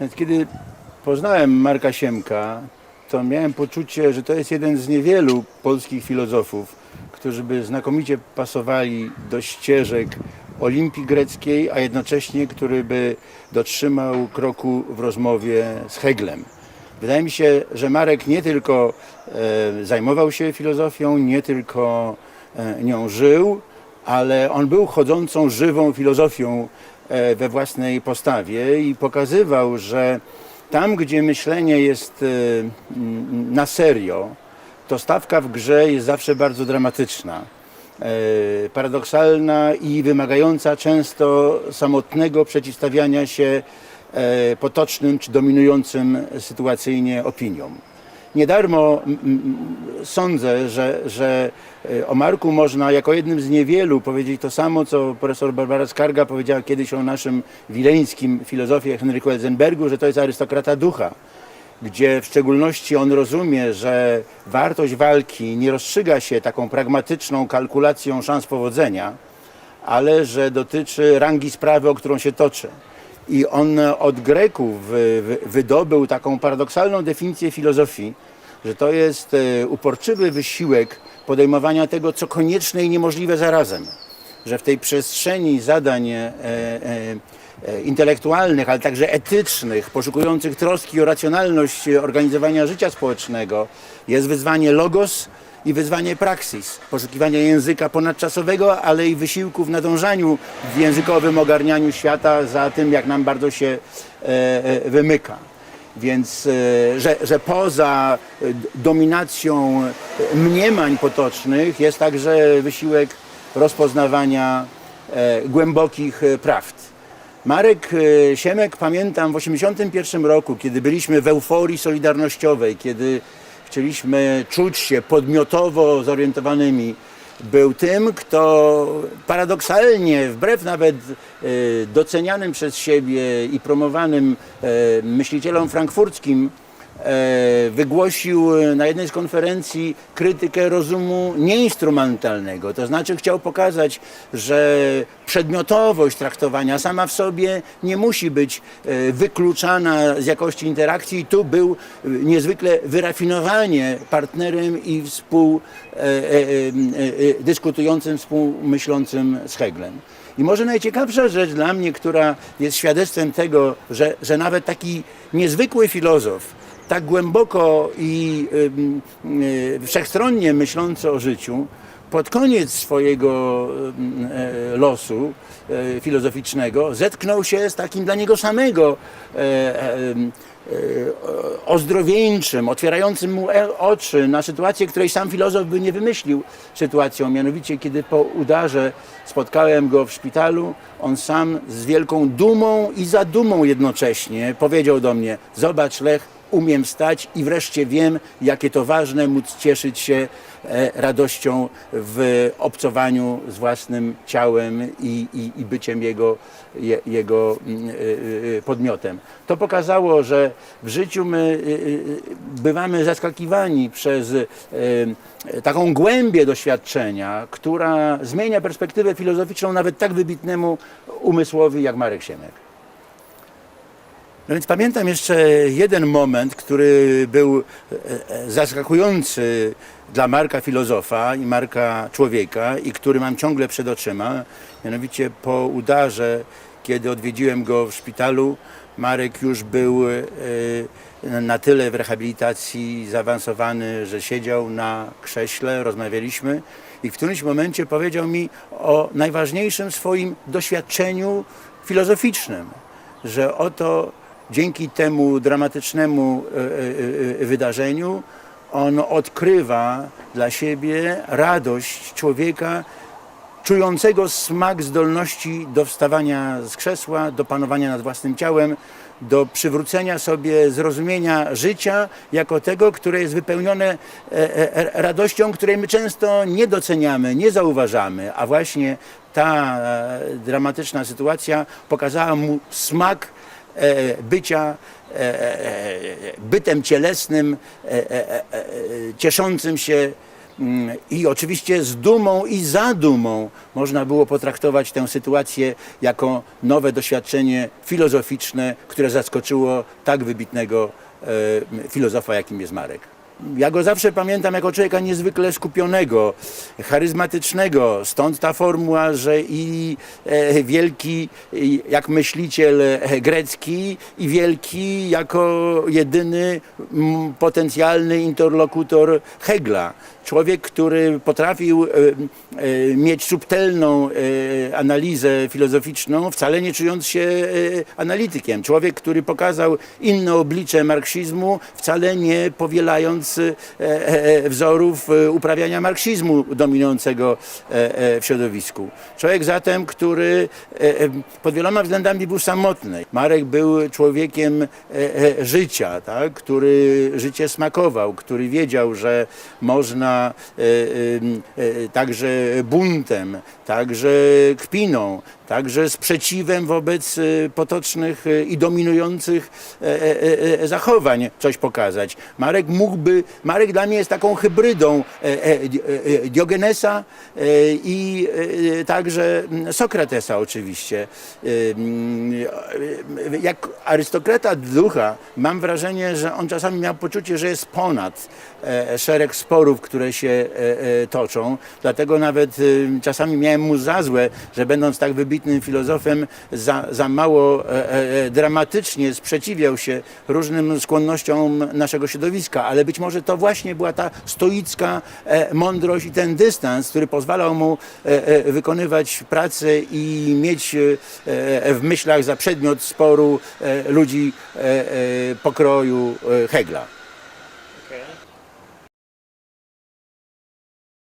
Więc kiedy poznałem Marka Siemka, to miałem poczucie, że to jest jeden z niewielu polskich filozofów, którzy by znakomicie pasowali do ścieżek Olimpii Greckiej, a jednocześnie który by dotrzymał kroku w rozmowie z Heglem. Wydaje mi się, że Marek nie tylko e, zajmował się filozofią, nie tylko e, nią żył, ale on był chodzącą, żywą filozofią e, we własnej postawie i pokazywał, że tam, gdzie myślenie jest e, m, na serio, to stawka w grze jest zawsze bardzo dramatyczna, e, paradoksalna i wymagająca często samotnego przeciwstawiania się potocznym czy dominującym sytuacyjnie opiniom. Nie darmo sądzę, że, że e, o Marku można jako jednym z niewielu powiedzieć to samo, co profesor Barbara Skarga powiedziała kiedyś o naszym wileńskim filozofie Henryku Elzenbergu, że to jest arystokrata ducha gdzie w szczególności on rozumie, że wartość walki nie rozstrzyga się taką pragmatyczną kalkulacją szans powodzenia, ale że dotyczy rangi sprawy, o którą się toczy. I on od Greków wy- wy- wydobył taką paradoksalną definicję filozofii, że to jest e, uporczywy wysiłek podejmowania tego, co konieczne i niemożliwe zarazem. Że w tej przestrzeni zadań e, e, e, intelektualnych, ale także etycznych, poszukujących troski o racjonalność organizowania życia społecznego, jest wyzwanie logos i wyzwanie praksis, poszukiwania języka ponadczasowego, ale i wysiłku w nadążaniu w językowym ogarnianiu świata za tym, jak nam bardzo się e, e, wymyka. Więc, e, że, że poza e, dominacją mniemań potocznych jest także wysiłek rozpoznawania głębokich prawd. Marek Siemek pamiętam w 1981 roku, kiedy byliśmy w euforii solidarnościowej, kiedy chcieliśmy czuć się podmiotowo zorientowanymi, był tym, kto paradoksalnie, wbrew nawet e, docenianym przez siebie i promowanym e, myślicielom frankfurckim, wygłosił na jednej z konferencji krytykę rozumu nieinstrumentalnego. To znaczy chciał pokazać, że przedmiotowość traktowania sama w sobie nie musi być e, wykluczana z jakości interakcji. I tu był e, niezwykle wyrafinowanie partnerem i współ, e, e, e, e, dyskutującym, współmyślącym z Heglem. I może najciekawsza rzecz dla mnie, która jest świadectwem tego, że, że nawet taki niezwykły filozof, tak głęboko i ym, y, wszechstronnie myślący o życiu, pod koniec swojego e, losu e, filozoficznego zetknął się z takim dla niego samego e, ym, ozdrowieńczym, otwierającym mu oczy na sytuację, której sam filozof by nie wymyślił sytuacją. Mianowicie, kiedy po udarze spotkałem go w szpitalu, on sam z wielką dumą i zadumą jednocześnie powiedział do mnie: Zobacz, Lech, umiem stać i wreszcie wiem, jakie to ważne móc cieszyć się e, radością w obcowaniu z własnym ciałem i, i, i byciem jego, je, jego mm, y, y, podmiotem. To pokazało, że w życiu my bywamy zaskakiwani przez taką głębię doświadczenia, która zmienia perspektywę filozoficzną nawet tak wybitnemu umysłowi jak Marek Siemek. No więc pamiętam jeszcze jeden moment, który był e, e, zaskakujący dla Marka filozofa i Marka człowieka i który mam ciągle przed oczyma. Mianowicie po udarze, kiedy odwiedziłem go w szpitalu, Marek już był e, na tyle w rehabilitacji zaawansowany, że siedział na krześle, rozmawialiśmy i w którymś momencie powiedział mi o najważniejszym swoim doświadczeniu filozoficznym, że oto dzięki temu dramatycznemu e, e, e, wydarzeniu on odkrywa dla siebie radość człowieka czującego smak zdolności do wstawania z krzesła, do panowania nad własnym ciałem, do przywrócenia sobie zrozumienia życia jako tego, które jest wypełnione radością, której my często nie doceniamy, nie zauważamy, a właśnie ta dramatyczna sytuacja pokazała mu smak bycia e, e, bytem cielesnym, e, e, e, cieszącym się Mm, I oczywiście z dumą i zadumą można było potraktować tę sytuację jako nowe doświadczenie filozoficzne, które zaskoczyło tak wybitnego filozofa, jakim jest Marek. Ja go zawsze pamiętam jako człowieka niezwykle skupionego, charyzmatycznego. Stąd ta formuła, że i e, wielki jak myśliciel e, grecki, i wielki jako jedyny potencjalny interlokutor Hegla. Człowiek, który potrafił e, e, mieć subtelną e, analizę filozoficzną, wcale nie czując się analitykiem. Człowiek, który pokazał inne oblicze marksizmu, wcale nie powielając wzorów uprawiania marksizmu dominującego w środowisku. Człowiek zatem, który pod wieloma względami był samotny. Marek był człowiekiem życia, tak? który życie smakował, który wiedział, że można e, e, e, także buntem, także kpiną, także sprzeciwem wobec potocznych i dominujących zachowań coś pokazać. Marek mógłby, Marek dla mnie jest taką hybrydą Di- Diogenesa i także Sokratesa oczywiście. Mm, Jak arystokrata ducha mam wrażenie, że on czasami miał poczucie, że jest ponad szereg sporów, które się e, e, toczą. Dlatego nawet e, czasami miałem mu za złe, że będąc tak wybitnym filozofem, za, za mało e, dramatycznie sprzeciwiał się różnym skłonnościom naszego środowiska, ale być może to właśnie była ta stoicka mądrość i ten dystans, który pozwalał mu wykonywać pracę i mieć w myślach za przedmiot sporu ludzi pokroju Hegla.